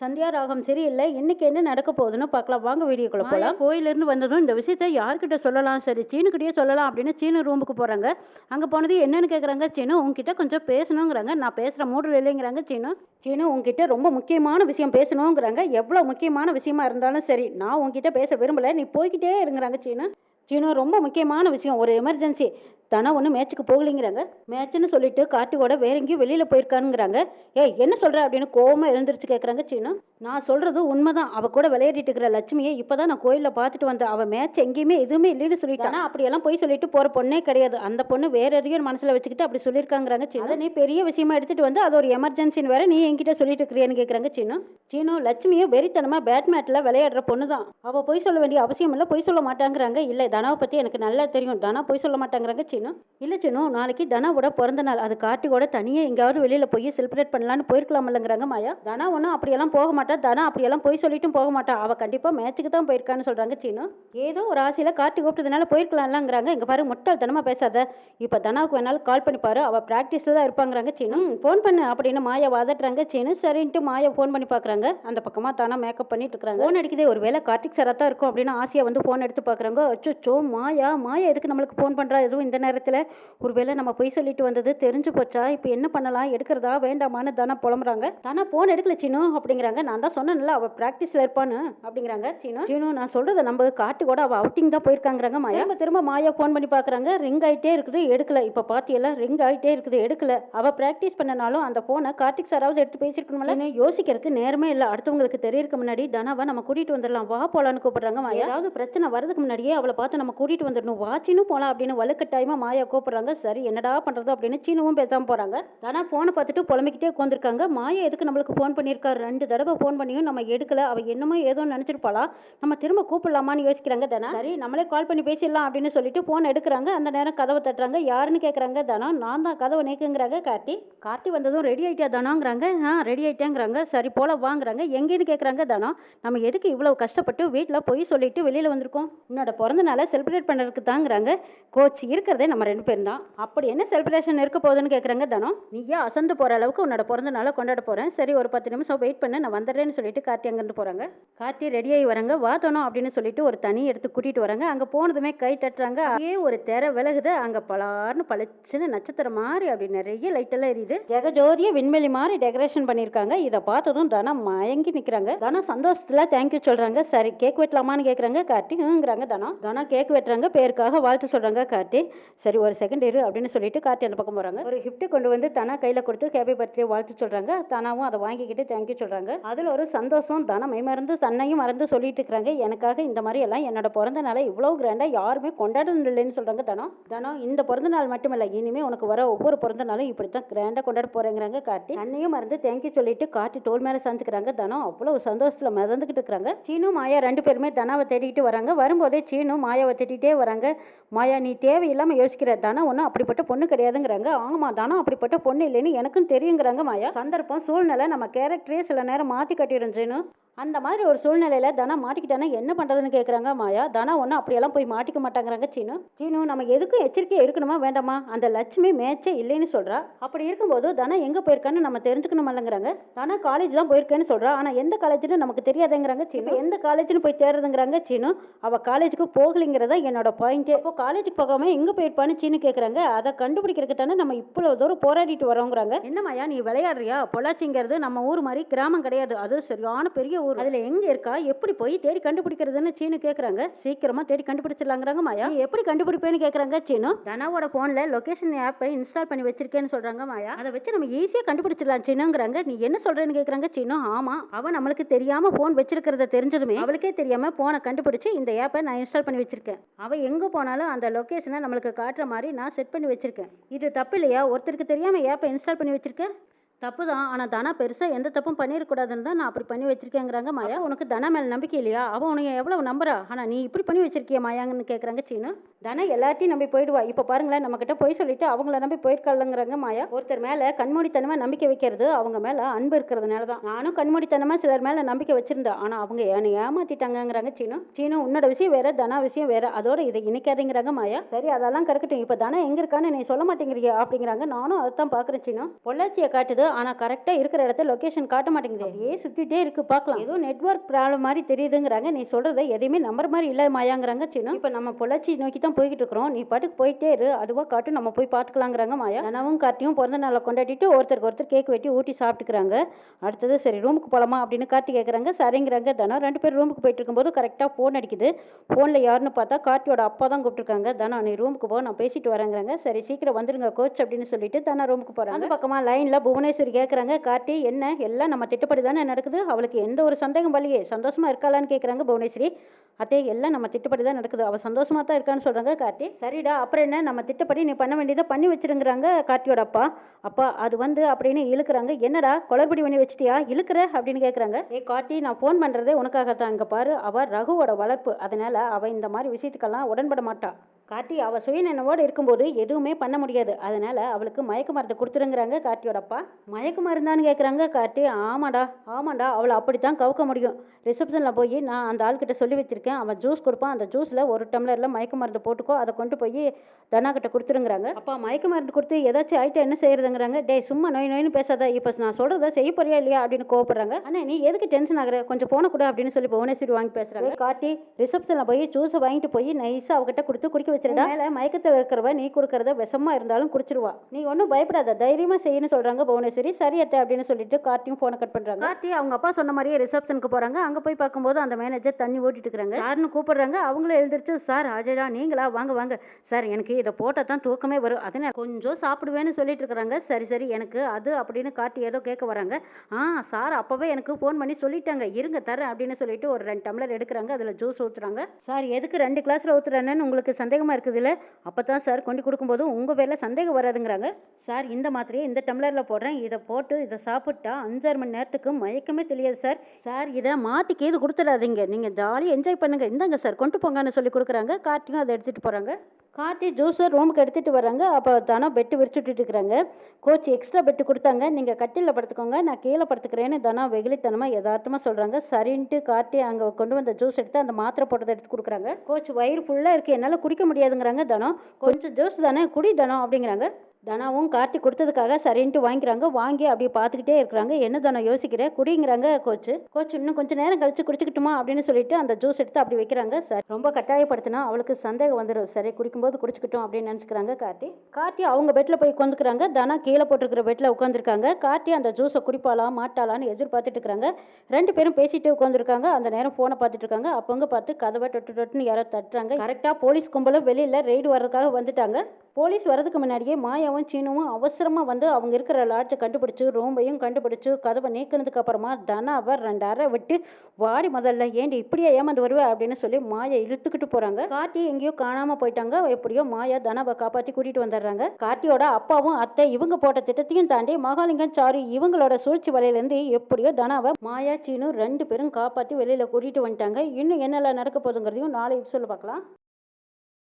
சந்தியா ராகம் சரியில்லை. இன்னைக்கு என்ன நடக்க போகுதுன்னு பார்க்கலாம். வாங்க வீடியோக்குள்ள போகலாம் கோயிலிருந்து வந்ததும் இந்த விஷயத்த யார்கிட்ட சொல்லலாம்? சரி சீனுக்கிட்டயே சொல்லலாம் அப்படின்னு சீனு ரூமுக்கு போகிறாங்க அங்கே போனது என்னன்னு கேட்குறாங்க சீனு உங்ககிட்ட கொஞ்சம் பேசணுங்கிறாங்க. நான் பேசுகிற மூடில் இல்லைங்கிறாங்க சீனு. சீனு உங்ககிட்ட ரொம்ப முக்கியமான விஷயம் பேசணுங்கிறாங்க. எவ்வளோ முக்கியமான விஷயமா இருந்தாலும் சரி நான் உங்ககிட்ட பேச விரும்பல. நீ போய்கிட்டே இருங்கிறாங்க சீனு. சீனு ரொம்ப முக்கியமான விஷயம். ஒரு எமர்ஜென்சி தானே ஒன்றும் மேட்ச்சுக்கு போகலைங்கிறாங்க. மேட்ச்னு சொல்லிட்டு காட்டுக்கூட வேற எங்கேயும் வெளியில் போயிருக்கானுங்கிறாங்க. ஏய் என்ன சொல்கிற அப்படின்னு கோவமாக எழுந்திரிச்சு கேட்குறாங்க சீனா. நான் சொல்கிறது உண்மைதான். அவள் கூட விளையாடிட்டு இருக்கிற லட்சுமியை இப்போ தான் நான் கோயிலில் பார்த்துட்டு வந்தேன். அவள் மேட்ச் எங்கேயுமே எதுவுமே இல்லைன்னு சொல்லிட்டானா. அப்படியெல்லாம் போய் சொல்லிட்டு போகிற பொண்ணே கிடையாது. அந்த பொண்ணு வேற எதையும் மனசில் வச்சுக்கிட்டு அப்படி சொல்லியிருக்காங்கிறாங்க சீனா. நீ பெரிய விஷயமா எடுத்துகிட்டு வந்து அது ஒரு எமர்ஜென்சின்னு வேற நீ என்கிட்ட சொல்லிட்டு இருக்கிறியான்னு கேட்குறாங்க சீனா. சீனோ லட்சுமியும் வெறித்தனமாக பேட்மேட்டில் விளையாடுற பொண்ணு தான் அவள் போய் சொல்ல வேண்டிய அவசியம் இல்லை போய் சொல்ல மாட்டாங்கிறாங்க. இல்லை தனாவை பற்றி எனக்கு நல்லா தெரியும். தனா போய் சொல்ல மாட்டாங்கிறாங்க சீனு இல்லை சீனு நாளைக்கு தனாவோட பிறந்த நாள். அது காட்டி கூட தனியாக எங்கேயாவது வெளியில் போய் செலிப்ரேட் பண்ணலான்னு போயிருக்கலாமல்லங்கிறாங்க மாயா. தனா ஒன்றும் அப்படியெல்லாம் போக மாட்டா. தனா அப்படியெல்லாம் போய் சொல்லிட்டும் போக மாட்டா. அவள் கண்டிப்பாக மேட்ச்சுக்கு தான் போயிருக்கான்னு சொல்கிறாங்க சீனு ஏதோ ஒரு ஆசையில் காட்டி கூப்பிட்டதுனால போயிருக்கலாம்லங்கிறாங்க. இங்கே பாரு முட்டாள்தனமாக பேசாத. இப்போ தனாவுக்கு வேணாலும் கால் பண்ணி பாரு. அவள் ப்ராக்டிஸில் தான் இருப்பாங்கிறாங்க சீனு ஃபோன் பண்ணு அப்படின்னு மாயா வாதட்டுறாங்க. சீனு சரின்ட்டு மாயா ஃபோன் பண்ணி பார்க்குறாங்க அந்த பக்கமாக தானா மேக்கப் பண்ணிட்டு இருக்காங்க ஃபோன் அடிக்குதே ஒரு வேளை கார்த்திக் சாரா தான் இருக்கும் அப்படின்னு ஆசையா வந்து ஃபோன் எடுத்து பார்க்குறாங்க அச்சோ மாயா மாயா எதுக்கு நம்மளுக்கு ஃபோன் பண்ணுறா எதுவும் இந்த நேரத்தில் ஒருவேளை நம்ம பொய் சொல்லிட்டு வந்தது தெரிஞ்சு போச்சா? இப்போ என்ன பண்ணலாம்? எடுக்கிறதா? வேண்டாமான்னு தானே புலம்புறாங்க. தானே ஃபோன் எடுக்கல சீனு அப்படிங்கிறாங்க. நான் தான் சொன்னேன்ல அவள் ப்ராக்டிஸில் இருப்பான்னு அப்படிங்கிறாங்க சீனு. சீனு நான் சொல்கிறத நம்ம காட்டு கூட அவள் அவுட்டிங் தான் போயிருக்காங்கிறாங்க மாயா. திரும்ப திரும்ப மாயா ஃபோன் பண்ணி பார்க்குறாங்க ரிங் ஆகிட்டே இருக்குது எடுக்கல. இப்போ பாத்தியெல்லாம் ரிங் ஆகிட்டே இருக்குது எடுக்கல. அவள் ப்ராக்டிஸ் பண்ணனாலும் அந்த ஃபோனை கார்த்திக் சாராவது எடுத்து பேசியிருக்கணும்ல? யோசிக்கிறதுக்கு நேரமே இல்லை. அடுத்தவங்களுக்கு தெரியறதுக்கு முன்னாடி தனாவை நம்ம கூட்டிகிட்டு வந்துடலாம். வா போலான்னு கூப்பிடுறாங்க மாயா. ஏதாவது பிரச்சனை வரதுக்கு முன்னாடியே அவளை பார்த்து நம்ம கூட்டிகிட்டு வந்துடணும். வா சீனு போகலாம் அப்படின்னு வலுக்கட்டாயமாக மாயா கூப்பிட்றாங்க. சரி என்னடா பண்ணுறது அப்படின்னு சீனுவும் பேசாமல் போகிறாங்க ஆனால் ஃபோனை பார்த்துட்டு புலம்பிக்கிட்டே உட்காந்துருக்காங்க மாயா எதுக்கு நம்மளுக்கு ஃபோன் பண்ணியிருக்காரு? ரெண்டு தடவை ஃபோன் பண்ணியும் நம்ம எடுக்கல. அவள் என்னமோ ஏதோ நினச்சிருப்பாளா? நம்ம திரும்ப கூப்பிடலாமான்னு யோசிக்கிறாங்க தானா. சரி நம்மளே கால் பண்ணி பேசிடலாம் அப்படின்னு சொல்லிட்டு ஃபோன் எடுக்கிறாங்க. அந்த நேரம் கதவை தட்டுறாங்க. யாருன்னு கேட்குறாங்க தானா. நான் தான் கதவை நேக்குங்கிறாங்க கார்த்தி. கார்த்தி வந்ததும் ரெடி ஆகிட்டா தானாங்கிறாங்க. ஆ ரெடி ஆகிட்டேங்கிறாங்க சரி போல வாங்குறாங்க. எங்கேன்னு கேட்குறாங்க தானா. நம்ம எதுக்கு இவ்வளோ கஷ்டப்பட்டு வீட்டில் போய் சொல்லிட்டு வெளியில் வந்திருக்கோம்? உன்னோட பிறந்த நாளை செலிப்ரேட் பண்ணுறதுக்கு தாங்கிறாங்க கோச் இருக்கிறத நம்ம ரெண்டு பேரும் தான். அப்படி என்ன செலிப்ரேஷன் இருக்க போகுதுன்னு கேட்குறாங்க தனம் நீயே அசந்து போகிற அளவுக்கு உன்னோட பிறந்த நாளை கொண்டாட போகிறேன் சரி ஒரு பத்து நிமிஷம் வெயிட் பண்ண. நான் வந்துடுறேன்னு சொல்லிட்டு கார்த்தி அங்கேருந்து போகிறாங்க கார்த்தி ரெடியாகி வராங்க. வா தானோ அப்படின்னு சொல்லிட்டு ஒரு தனி எடுத்து கூட்டிகிட்டு வராங்க. அங்கே போனதுமே கை தட்டுறாங்க. அங்கேயே ஒரு திரை விலகுது. அங்கே பலார்னு பளிச்சுன்னு நட்சத்திரம் மாதிரி அப்படி நிறைய லைட்டெல்லாம் எரியுது. ஜெகஜோதிய விண்வெளி மாதிரி டெக்கரேஷன் பண்ணியிருக்காங்க. இதை பார்த்ததும் தனம் மயங்கி நிற்கிறாங்க தனம் சந்தோஷத்தில் தேங்க்யூ சொல்கிறாங்க சரி கேக் வெட்டலாமான்னு கேட்குறாங்க கார்த்தி தனம் தனம் கேக் வெட்டுறாங்க. பேருக்காக வாழ்த்து சொல்கிறாங்க கார்த்தி. சரி ஒரு செகண்ட் இரு அப்படின்னு சொல்லிட்டு கார்த்தி அந்த பக்கம் போகிறாங்க ஒரு gift கொண்டு வந்து தனா கையில் கொடுத்து ஹேப்பி பர்த்டே வாழ்த்து சொல்கிறாங்க தானாவும் அதை வாங்கிக்கிட்டு தேங்க்யூ சொல்கிறாங்க அதில் ஒரு சந்தோஷம் தனா மெய்மறந்து தன்னையும் மறந்து சொல்லிட்டு இருக்கிறாங்க. எனக்காக இந்த மாதிரி எல்லாம் என்னோட பிறந்த நாளை இவ்வளோ கிராண்டாக யாருமே கொண்டாட இல்லைன்னு சொல்கிறாங்க தனம் தனம் இந்த பிறந்த நாள் மட்டுமில்ல இனிமே உனக்கு வர ஒவ்வொரு பிறந்த நாளும் இப்படி தான் கிராண்டாக கொண்டாட போகிறேங்கிறாங்க கார்த்தி. அன்னையும் மறந்து தேங்க்யூ சொல்லிட்டு கார்த்தி தோல் மேலே சாஞ்சுக்கிறாங்க. தனம் அவ்வளோ சந்தோஷத்தில் மிதந்துக்கிட்டு இருக்கிறாங்க. சீனு மாயா ரெண்டு பேருமே தனாவை தேடிக்கிட்டு வராங்க. வரும்போதே சீனு மாயாவை தேடிட்டே வராங்க. மாயா நீ தேவையில்லாமல் யோசிக்கிறது தானே ஒன்றும் அப்படிப்பட்ட பொண்ணு கிடையாதுங்கிறாங்க. ஆமாம் தானே அப்படிப்பட்ட பொண்ணு இல்லைன்னு எனக்கும் தெரியுங்கிறாங்க மாயா. சந்தர்ப்பம் சூழ்நிலை நம்ம கேரக்டரே சில நேரம் மாற்றி கட்டிருந்துச்சுன்னு அந்த மாதிரி ஒரு சூழ்நிலையில தனா மாட்டிக்கிட்டானா என்ன பண்ணுறதுன்னு கேட்குறாங்க மாயா. தனா ஒன்றும் அப்படியெல்லாம் போய் மாட்டிக்க மாட்டாங்கிறாங்க சீனு சீனு நம்ம எதுக்கும் எச்சரிக்கையாக இருக்கணுமா? வேண்டாமா? அந்த லட்சுமி மேட்சே இல்லைன்னு சொல்கிறா அப்படி இருக்கும்போது தனா எங்கே போயிருக்கான்னு நம்ம தெரிஞ்சுக்கணும் இல்லைங்கிறாங்க. தனா காலேஜ் தான் போயிருக்கேன்னு சொல்கிறா ஆனால் எந்த காலேஜ்னு நமக்கு தெரியாதுங்கிறாங்க சீனு எந்த காலேஜ்னு போய் தேடுறதுங்கிறாங்க சீனு அவள் காலேஜுக்கு போகலைங்கிறதா என்னோட பாயிண்டே இப்போ காலேஜுக்கு போகாமல் எங்கே போயிட்டு சீனு கேட்குறாங்க அதை கண்டுபிடிக்கிறதுக்கு தானே நம்ம இவ்வளோ தூரம் போராடிட்டு வரோங்கிறாங்க. என்னமாயா நீ விளையாடுறியா? பொள்ளாச்சிங்கிறது நம்ம ஊர் மாதிரி கிராமம் கிடையாது. அது சரியான பெரிய ஊர். அதில் எங்கே இருக்கா? எப்படி போய் தேடி கண்டுபிடிக்கிறதுன்னு சீனு கேட்குறாங்க சீக்கிரமாக தேடி கண்டுபிடிச்சிடலாங்கிறாங்க மாயா நீ எப்படி கண்டுபிடிப்பேன்னு கேட்குறாங்க சீனு? தனாவோட ஃபோனில் லொக்கேஷன் ஆப்பை இன்ஸ்டால் பண்ணி வச்சிருக்கேன்னு சொல்கிறாங்க மாயா அதை வச்சு நம்ம ஈஸியாக கண்டுபிடிச்சிடலாம் சீனுங்கிறாங்க. நீ என்ன சொல்கிறேன்னு கேட்குறாங்க சீனு? ஆமாம் அவன் நம்மளுக்கு தெரியாமல் ஃபோன் வச்சிருக்கிறத தெரிஞ்சதுமே அவளுக்கே தெரியாமல் ஃபோனை கண்டுபிடிச்சி இந்த ஆப்பை நான் இன்ஸ்டால் பண்ணி வச்சிருக்கேன். அவள் எங்கே போனாலும் அந்த லொக்கேஷனை நம்மளுக்கு காட்டுற மாதிரி நான் செட் பண்ணி வச்சிருக்கேன். இது தப்பு இல்லையா? ஒருத்தருக்கு தெரியாமல் ஆப்பை இன்ஸ்டால் பண்ணி வச்சுருக்க? தப்பு தான் ஆனால் தனா பெருசாக எந்த தப்பும் பண்ணிடக்கூடாதுன்னு தான் நான் அப்படி பண்ணி வச்சிருக்கேங்கிறாங்க மாயா. உனக்கு தனா மேலே நம்பிக்கை இல்லையா? அவன் உனக்கு எவ்வளவு நம்புறா? ஆனால் நீ இப்படி பண்ணி வச்சிருக்கிய மாயாங்கன்னு கேட்குறாங்க சீனு. தனா எல்லாத்தையும் நம்பி போயிடுவா. இப்போ பாருங்களேன் நம்மக்கிட்ட போய் சொல்லிட்டு அவங்கள நம்பி போயிருக்காளுங்கிறாங்க மாயா. ஒருத்தர் மேலே கண்மூடித்தனமாக நம்பிக்கை வைக்கிறது அவங்க மேலே அன்பு இருக்கிறதுனால தான் நானும் கண்மூடித்தனமாக சிலர் மேலே நம்பிக்கை வச்சிருந்தேன் ஆனால் அவங்க என்னை ஏமாத்திட்டாங்கங்கிறாங்க சீனு. சீனு உன்னோட விஷயம் வேற தனா விஷயம் வேற. அதோட இதை இணைக்காதீங்கிறாங்க மாயா. சரி அதெல்லாம் கிடக்கட்டும் இப்போ தனா எங்க இருக்கான்னு நீ சொல்ல மாட்டேங்கிறியா அப்படிங்கிறாங்க. நானும் அதைத்தான் பார்க்குறேன் சீனு. பொள்ளாச்சியை காட்டுது ஆனால் கரெக்டாக இருக்கிற இடத்த லொக்கேஷன் காட்ட மாட்டேங்குது. அப்படியே சுற்றிட்டே இருக்கு பார்க்கலாம். ஏதோ நெட்வொர்க் ப்ராப்ளம் மாதிரி தெரியுதுங்கிறாங்க. நீ சொல்கிறத எதையுமே நம்பர் மாதிரி இல்லை மாயாங்கிறாங்க சின்ன இப்போ நம்ம பொள்ளாச்சி நோக்கி தான் போய்கிட்டு இருக்கிறோம். நீ பாட்டுக்கு போயிட்டே இரு. அதுவாக காட்டும் நம்ம போய் பார்த்துக்கலாங்கிறாங்க மாயா. நனவும் கார்த்தியும் பிறந்த நாளை கொண்டாடிட்டு ஒருத்தருக்கு ஒருத்தர் கேக் வெட்டி ஊட்டி சாப்பிட்டுக்கிறாங்க. அடுத்தது சரி ரூமுக்கு போகலாமா அப்படின்னு கார்த்தி கேட்குறாங்க சரிங்கிறாங்க தனம். ரெண்டு பேரும் ரூமுக்கு போயிட்டு இருக்கும்போது கரெக்டாக ஃபோன் அடிக்குது. ஃபோனில் யாருன்னு பார்த்தா கார்த்தியோட அப்பா தான் கூப்பிட்டுருக்காங்க. தனம் நீ ரூமுக்கு போ நான் பேசிட்டு வரேங்கிறாங்க. சரி சீக்கிரம் வந்துருங்க கோச் அப்படின்னு சொல்லிட்டு தனா ரூமுக்கு போகிறாங்க அந்த பக்கமாக லைனில் புவனேஸ்வரி கேட்குறாங்க கார்த்தி என்ன? எல்லாம் நம்ம திட்டப்படி தானே நடக்குது? அவளுக்கு எந்த ஒரு சந்தேகம் வரலையே. சந்தோஷமா இருக்காளான்னு கேட்குறாங்க புவனேஸ்வரி. அத்தே எல்லாம் நம்ம திட்டப்படி தான் நடக்குது. அவள் சந்தோஷமா தான் இருக்கான்னு சொல்கிறாங்க கார்த்தி. சரிடா அப்புறம் என்ன? நம்ம திட்டப்படி நீ பண்ண வேண்டியதை பண்ணி வச்சிருங்கிறாங்க கார்த்தியோட அப்பா. அப்பா அது வந்து அப்படின்னு இழுக்கிறாங்க. என்னடா குளறுபடி பண்ணி வச்சிட்டியா? இழுக்கிற அப்படின்னு கேட்குறாங்க ஏ கார்த்தி நான் ஃபோன் பண்ணுறதே உனக்காக தான் இங்கே பாரு அவள் ரகுவோட வளர்ப்பு. அதனால அவள் இந்த மாதிரி விஷயத்துக்கெல்லாம் உடன்பட மாட்டாள் கார்த்தி அவள் சுயநினைவோடு இருக்கும்போது எதுவுமே பண்ண முடியாது. அதனால் அவளுக்கு மயக்க மருந்து கொடுத்துருங்கிறாங்க கார்த்தியோட அப்பா மயக்க மருந்தான்னு கேட்குறாங்க கார்த்தி. ஆமாடா ஆமாடா அவளை அப்படித்தான் கவுக்க முடியும். ரிசப்ஷனில் போய் நான் அந்த ஆள்கிட்ட சொல்லி வச்சிருக்கேன். அவன் ஜூஸ் கொடுப்பான். அந்த ஜூஸில் ஒரு டம்ளரில் மயக்க மருந்து போட்டுக்கோ. அதை கொண்டு போய் தனா கிட்ட கொடுத்துருங்கிறாங்க. அப்பா மயக்க மருந்து கொடுத்து ஏதாச்சும் ஆயிட்டா என்ன செய்யறதுங்கிறாங்க? டேய் சும்மா நோய் நோயின்னு பேசாத. இப்போ நான் சொல்கிறத செய்ய போறியா இல்லையா அப்படின்னு கோவப்படுறாங்க. ஆனால் நீ எதுக்கு டென்ஷன் ஆகிற? கொஞ்சம் போன கூட அப்படின்னு சொல்லி புவனேஸ்வரி வாங்கி பேசுகிறாங்க காட்டி ரிசப்ஷனில் போய் ஜூஸை வாங்கிட்டு போய் நைஸாக அவகிட்ட கொடுத்து குடிக்க வச்சிருடா. மேலே மயக்கத்தில் இருக்கிறவ நீ கொடுக்கறத விஷமா இருந்தாலும் குடிச்சிருவா. நீ ஒன்றும் பயப்படாத. தைரியமாக செய்யணும்னு சொல்கிறாங்க புவனேஸ்வரி. சரி அத்தை அப்படின்னு சொல்லிட்டு கார்த்தியும் ஃபோனை கட் பண்ணுறாங்க கார்த்தி அவங்க அப்பா சொன்ன மாதிரியே ரிசப்ஷனுக்கு போகிறாங்க அங்கே போய் பார்க்கும்போது அந்த மேனேஜர் தண்ணி ஓட்டிட்டு இருக்கிறாங்க. சார்னு கூப்பிடுறாங்க. அவங்களும் எழுந்திரிச்சு சார் அஜயடா நீங்களா? வாங்க வாங்க. சார் எனக்கு இதை போட்டால் தான் தூக்கமே வரும். அதனால கொஞ்சம் சாப்பிடுவேன்னு சொல்லிட்டு இருக்கிறாங்க. சரி சரி எனக்கு அது அப்படின்னு கார்த்தி ஏதோ கேட்க வராங்க. ஆ சார் அப்போவே எனக்கு ஃபோன் பண்ணி சொல்லிட்டாங்க. இருங்க தரேன் அப்படின்னு சொல்லிட்டு ஒரு ரெண்டு டம்ளர் எடுக்கிறாங்க. அதில் ஜூஸ் ஊற்றுறாங்க சார் எதுக்கு ரெண்டு கிளாஸில் ஊற்றுறேன்னு உங்களுக்கு சந்தேகமாக இருக்குதுல்ல? அப்போ தான் சார் கொண்டு கொடுக்கும்போது உங்கள் பேரில் சந்தேகம் வராதுங்கிறாங்க. சார் இந்த மாத்திரையை இந்த டம்ளரில் போடுறேன். இதை போட்டு இதை சாப்பிட்டா அஞ்சாறு மணி நேரத்துக்கு மயக்கமே தெரியாது சார் சார் இதை மாற்றி கீது கொடுத்துடாதீங்க. நீங்கள் ஜாலியாக என்ஜாய் பண்ணுங்கள் இந்தாங்க சார் கொண்டு போங்கன்னு சொல்லி கொடுக்குறாங்க. கார்த்தியும் அதை எடுத்துகிட்டு போகிறாங்க கார்த்தி ஜூஸர் ரூமுக்கு எடுத்துகிட்டு வராங்க. அப்போ தானோ பெட்டு விரிச்சுட்டு இருக்கிறாங்க. கோச் எக்ஸ்ட்ரா பெட்டு கொடுத்தாங்க. நீங்கள் கட்டிலில் படுத்துக்கோங்க. நான் கீழே படுத்துக்கிறேன்னு தானோ வெகுளித்தனமாக யதார்த்தமாக சொல்கிறாங்க சரின்ட்டு கார்த்தி அங்கே கொண்டு வந்த ஜூஸ் எடுத்து அந்த மாத்திரை போட்டதை எடுத்து கொடுக்குறாங்க. கோச் வயிறு ஃபுல்லாக இருக்குது என்னால் குடிக்க முடியாதுங்கிறாங்க தனம். கொஞ்சம் ஜோஸ் தானே குடி தனம் அப்படிங்கிறாங்க. தனாவும் கார்த்தி கொடுத்ததுக்காக சரின்ட்டு வாங்கிக்கிறாங்க. வாங்கி அப்படியே பார்த்துக்கிட்டே இருக்கிறாங்க. என்ன தனம் யோசிக்கிற? குடிங்கிறாங்க கோச்சு. கோச் இன்னும் கொஞ்சம் நேரம் கழிச்சு குடிச்சுக்கிட்டுமா? அப்படின்னு சொல்லிட்டு அந்த ஜூஸ் எடுத்து அப்படி வைக்கிறாங்க. சார். ரொம்ப கட்டாயப்படுத்தினா அவளுக்கு சந்தேகம் வந்துடும் சரி குடிக்கும்போது குடிச்சுக்கிட்டோம் அப்படின்னு நினச்சிக்கிறாங்க கார்த்தி. கார்த்தி அவங்க பெட்டில் போய் உட்காந்துக்கிறாங்க தனா கீழே போட்டிருக்கிற பெட்டில் உட்காந்துருக்காங்க கார்த்தி அந்த ஜூஸை குடிப்பாளா மாட்டாளான்னு எதிர்பார்த்துட்டு இருக்கிறாங்க. ரெண்டு பேரும் பேசிட்டு உட்காந்துருக்காங்க அந்த நேரம் ஃபோனை பார்த்துட்டு இருக்காங்க. அப்போங்க பார்த்து கதவை டொட்டு டொட்டுன்னு யாரோ தட்டுறாங்க. கரெக்டாக போலீஸ் கும்பலும் வெளியில் ரெய்டு வர்றதுக்காக வந்துட்டாங்க. போலீஸ் வரதுக்கு முன்னாடியே மாயாவும் சீனுவும் அவசரமாக வந்து அவங்க இருக்கிற லாட்ஜை கண்டுபிடிச்சு ரூம்பையும் கண்டுபிடிச்சு கதவை நீக்கினதுக்கு அப்புறமா தனாவை ரெண்டு அறை விட்டு வாடி முதல்ல ஏண்டி இப்படியே ஏமாந்து வருவ? அப்படின்னு சொல்லி மாயை இழுத்துக்கிட்டு போறாங்க. கார்த்தி எங்கேயோ காணாம போயிட்டாங்க. எப்படியோ மாயா தனாவை காப்பாற்றி கூட்டிட்டு வந்துடுறாங்க. கார்த்தியோட அப்பாவும் அத்தை இவங்க போட்ட திட்டத்தையும் தாண்டி மகாலிங்கம் சாரு இவங்களோட சூழ்ச்சி வலையிலேருந்து எப்படியோ தனாவை மாயா சீனு ரெண்டு பேரும் காப்பாற்றி வெளியில் கூட்டிட்டு வந்துட்டாங்க. இன்னும் என்னெல்லாம் நடக்க போகுதுங்கிறதையும் நாளை சொல்லி பார்க்கலாம்.